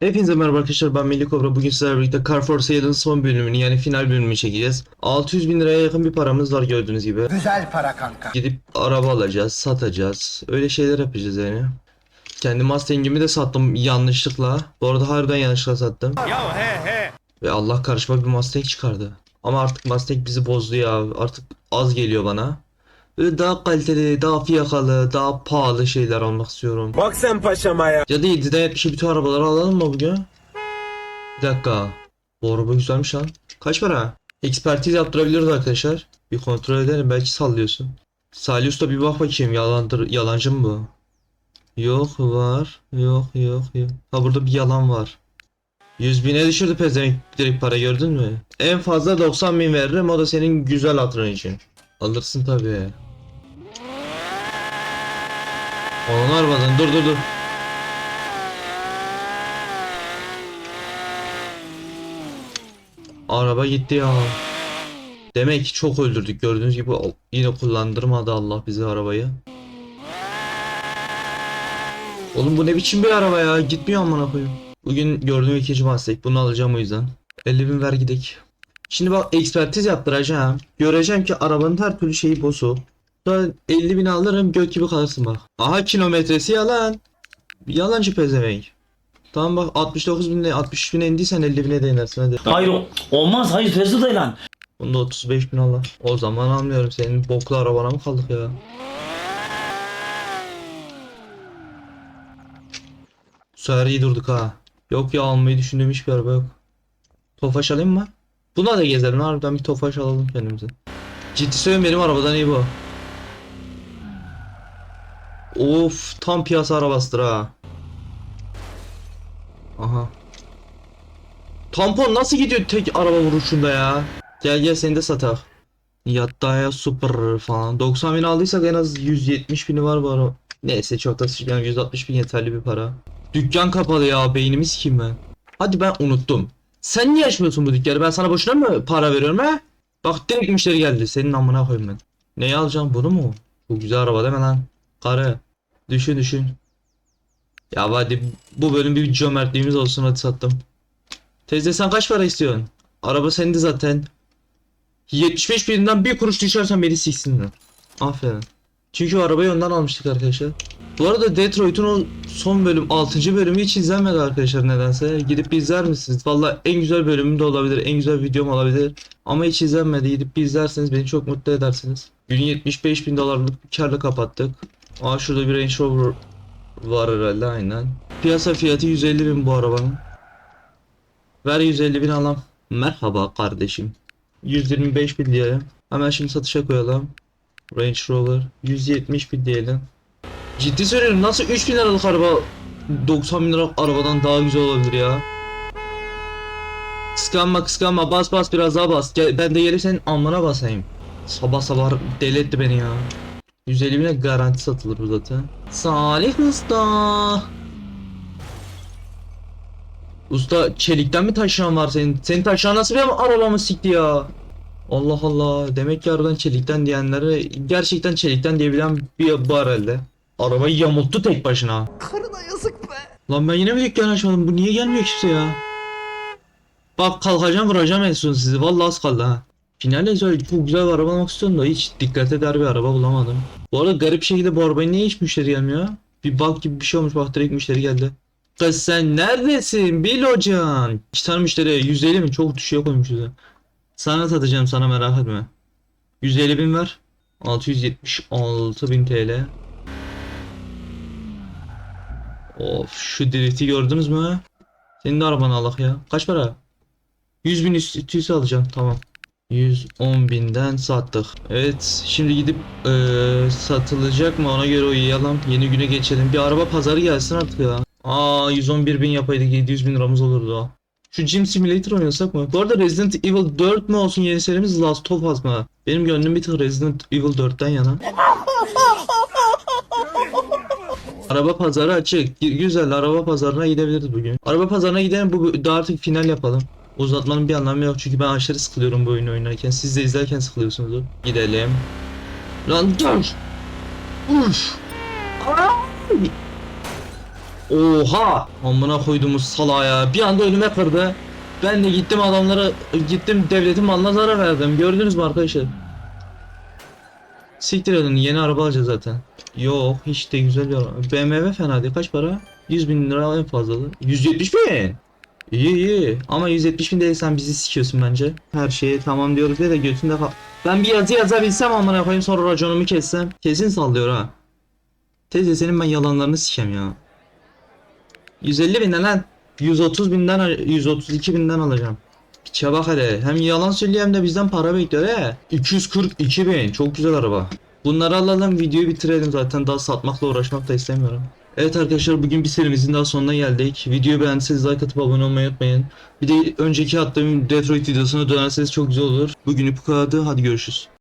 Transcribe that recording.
Hepinize merhaba arkadaşlar ben Melih Kobra. Bugün sizlerle birlikte Car for Sale'ın son bölümünü yani final bölümünü çekeceğiz. 600 bin liraya yakın bir paramız var gördüğünüz gibi. Güzel para kanka. Gidip araba alacağız, satacağız. Öyle şeyler yapacağız yani. Kendi Mustang'imi de sattım yanlışlıkla. Bu arada harbiden yanlışlıkla sattım. Ya he he. Ve Allah karşıma bir Mustang çıkardı. Ama artık Mustang bizi bozdu ya. Artık az geliyor bana. Böyle daha kaliteli, daha fiyakalı, daha pahalı şeyler almak istiyorum. Bak sen paşama ya. Ya da 7'den 70'e bütün arabaları alalım mı bugün? Bir dakika. Bu araba güzelmiş lan. Kaç para? Ekspertiz yaptırabiliriz arkadaşlar. Bir kontrol edelim belki sallıyorsun. Salih Usta bir bak bakayım yalandır, yalancı mı bu? Yok var. Yok yok yok. Ha burada bir yalan var. 100 bine düşürdü pezevenk direkt para gördün mü? En fazla 90 bin veririm o da senin güzel hatırın için. Alırsın tabii. Onun arabadan dur dur dur. Araba gitti ya. Demek ki çok öldürdük gördüğünüz gibi yine kullandırmadı Allah bize arabayı. Oğlum bu ne biçim bir araba ya gitmiyor amına koyayım. Bugün gördüğüm ikinci Mustang bunu alacağım o yüzden. 50 bin ver gidek. Şimdi bak ekspertiz yaptıracağım. Göreceğim ki arabanın her türlü şeyi bozuk. Sonra 50 bin alırım göt gibi kalırsın bak. Aha kilometresi yalan. Yalancı pezevenk. Tamam bak 69 bine 63 bine indiysen 50 bine de inersin hadi. Hayır o- olmaz hayır Fezli dayı lan. Bunda 35 bin Allah. O zaman almıyorum senin boklu arabana mı kaldık ya? Bu sefer iyi durduk ha. Yok ya almayı düşündüğüm hiçbir araba yok. Tofaş alayım mı? Buna da gezelim harbiden bir tofaş alalım kendimize. Ciddi söylüyorum benim arabadan iyi bu. Of tam piyasa arabasıdır ha. Aha. Tampon nasıl gidiyor tek araba vuruşunda ya? Gel gel seni de satak. Yattaya super falan. 90 bin aldıysak en az 170 bini var bu araba. Neyse çok da sıçmayalım 160 bin yeterli bir para. Dükkan kapalı ya beynimiz kim ben? Hadi ben unuttum. Sen niye açmıyorsun bu dükkanı? Ben sana boşuna mı para veriyorum he? Bak direkt müşteri geldi. Senin amına koyayım ben. Neyi alacağım bunu mu? Bu güzel araba deme lan. Karı. Düşün düşün. Ya hadi bu bölüm bir cömertliğimiz olsun hadi sattım. Teyze sen kaç para istiyorsun? Araba sende zaten. 75 birinden bir kuruş düşersen beni siksinler. Aferin. Çünkü arabayı ondan almıştık arkadaşlar. Bu arada Detroit'un o son bölüm 6. bölümü hiç izlenmedi arkadaşlar nedense. Gidip bir izler misiniz? Valla en güzel bölümüm de olabilir. En güzel videom olabilir. Ama hiç izlenmedi. Gidip bir izlerseniz beni çok mutlu edersiniz. Gün 75 bin dolarlık bir karla kapattık. Aa şurada bir Range Rover var herhalde aynen. Piyasa fiyatı 150 bin bu arabanın. Ver 150 bin alam. Merhaba kardeşim. 125 bin diyelim. Hemen şimdi satışa koyalım. Range Rover 170 bin diyelim. Ciddi söylüyorum nasıl 3000 liralık araba 90 bin liralık arabadan daha güzel olabilir ya. Kıskanma kıskanma bas bas biraz daha bas. Gel, ben de gelip senin amına basayım. Sabah sabah deli etti beni ya. 150 bine garanti satılır bu zaten. Salih Usta. Usta çelikten mi taşıyan var senin? Senin taşıyan nasıl bir arabamı sikti ya? Allah Allah. Demek ki aradan çelikten diyenlere gerçekten çelikten diyebilen bir bu herhalde. Arabayı yamulttu tek başına. Karına yazık be. Lan ben yine mi dükkan açmadım? Bu niye gelmiyor kimse ya? Bak kalkacağım vuracağım en son sizi. Vallahi az kaldı ha. Finalde güzel, çok güzel bir araba almak istiyorum da hiç dikkat eder bir araba bulamadım. Bu arada garip şekilde bu arabaya niye hiç müşteri gelmiyor? Bir bak gibi bir şey olmuş bak direkt müşteri geldi. Kız sen neredesin Bil hocan? İki tane müşteri 150 mi? Çok düşüyor koymuşuz. Sana satacağım sana merak etme. 150 bin ver. 676 bin TL. Of şu drifti gördünüz mü? Senin de arabanı alak ya. Kaç para? 100 bin üst- üstüyse alacağım tamam. 110 binden sattık. Evet şimdi gidip eee, satılacak mı ona göre uyuyalım. Yeni güne geçelim. Bir araba pazarı gelsin artık ya. Aa 111 bin yapaydık 700 bin liramız olurdu o. Şu Gym Simulator oynasak mı? Bu arada Resident Evil 4 mü olsun yeni serimiz Last of Us mı? Benim gönlüm bir tık Resident Evil 4'ten yana. Araba pazarı açık. Gü- Güzel araba pazarına gidebiliriz bugün. Araba pazarına gidelim bu da artık final yapalım. Uzatmanın bir anlamı yok çünkü ben aşırı sıkılıyorum bu oyunu oynarken. Siz de izlerken sıkılıyorsunuz. Gidelim. Lan dur. Uf. Ay. Oha! Amına koyduğumuz salağa ya. Bir anda önüme kırdı. Ben de gittim adamlara gittim devletin malına zarar verdim. Gördünüz mü arkadaşlar? Siktir edin yeni araba alacağız zaten. Yok hiç de güzel bir araba. BMW fena değil. Kaç para? 100 bin lira en fazlalı. 170 bin. İyi iyi. Ama 170 bin değil sen bizi sikiyorsun bence. Her şeye tamam diyoruz diye de götünde kal. Ben bir yazı yazabilsem amına koyayım sonra raconumu kessem. Kesin sallıyor ha. Teyze senin ben yalanlarını sikem ya. 150 bin ne lan? 130 binden 132 binden alacağım. Piçe bak hele. Hem yalan söylüyor hem de bizden para bekliyor he. 242 bin. Çok güzel araba. Bunları alalım videoyu bitirelim zaten daha satmakla uğraşmak da istemiyorum. Evet arkadaşlar bugün bir serimizin daha sonuna geldik. Videoyu beğendiyseniz like atıp abone olmayı unutmayın. Bir de önceki attığım Detroit videosuna dönerseniz çok güzel olur. Bugünlük bu kadardı. Hadi görüşürüz.